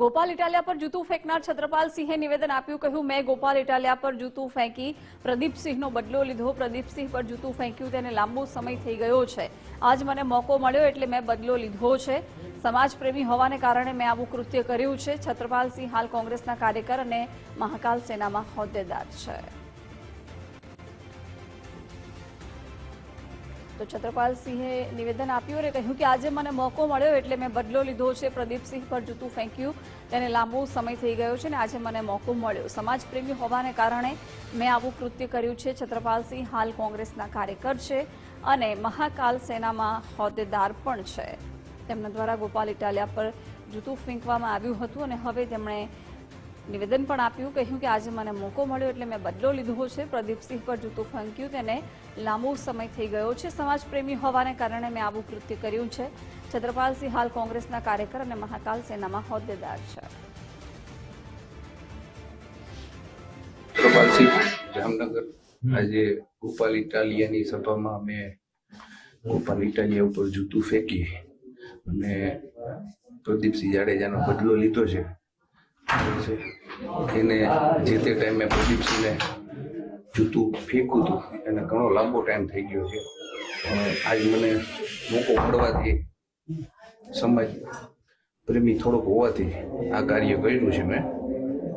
ગોપાલ ઇટાલિયા પર જૂતું ફેંકનાર છત્રપાલ સિંહે નિવેદન આપ્યું, કહ્યું, મેં ગોપાલ ઇટાલિયા પર જૂતું ફેંકી પ્રદીપસિંહનો બદલો લીધો. પ્રદીપસિંહ પર જૂતું ફેંક્યું તેને લાંબો સમય થઈ ગયો છે. આજ મને મોકો મળ્યો એટલે મેં બદલો લીધો છે. સમાજપ્રેમી હોવાને કારણે મેં આવું કૃત્ય કર્યું છે. છત્રપાલ સિંહ હાલ કોંગ્રેસના કાર્યકર અને મહાકાલ સેનામાં હોદ્દેદાર છે. તો છત્રપાલ સિંહે નિવેદન આપ્યું અને કહ્યું કે આજે મને મોકો મળ્યો એટલે મેં બદલો લીધો છે. પ્રદીપસિંહ પર જૂતું ફેંક્યું. તેને લાંબો સમય થઈ ગયો છે અને આજે મને મોકો મળ્યો. સમાજપ્રેમી હોવાને કારણે મેં આવું કૃત્ય કર્યું છે. છત્રપાલ સિંહ હાલ કોંગ્રેસના કાર્યકર છે અને મહાકાલ સેનામાં હોદ્દેદાર પણ છે. તેમના દ્વારા ગોપાલ ઇટાલિયા પર જૂતું ફેંકવામાં આવ્યું હતું અને હવે તેમણે નિવેદન પણ આપ્યું કહ્યું કે આજે મને મોકો મળ્યો એટલે મેં બદલો લીધો છે. પ્રદીપસિંહ પર જૂતું ફેંક્યું તેને લાંબો સમય થઈ ગયો છે. સમાજપ્રેમી હોવાને કારણે મેં આવું કૃત્ય કર્યું છે. છત્રપાલસિંહ હાલ કોંગ્રેસના કાર્યકર અને મહાકાલ સેનામાં હોદ્દેદાર છે. જામનગર. આજે ગોપાલ ઇટાલિયાની સભામાં મેં ગોપાલ ઇટાલિયા ઉપર જૂતું ફેંકી અને પ્રદીપસિંહ જાડેજાનો બદલો લીધો છે. એને જે તે ટાઈમે પ્રદીપસિંહને જૂતું ફેંકું હતું. એને ઘણો લાંબો ટાઈમ થઈ ગયો છે. આજ મને મોકો મળવાથી સમાજ પ્રેમી થોડોક હોવાથી આ કાર્ય કર્યું છે મેં.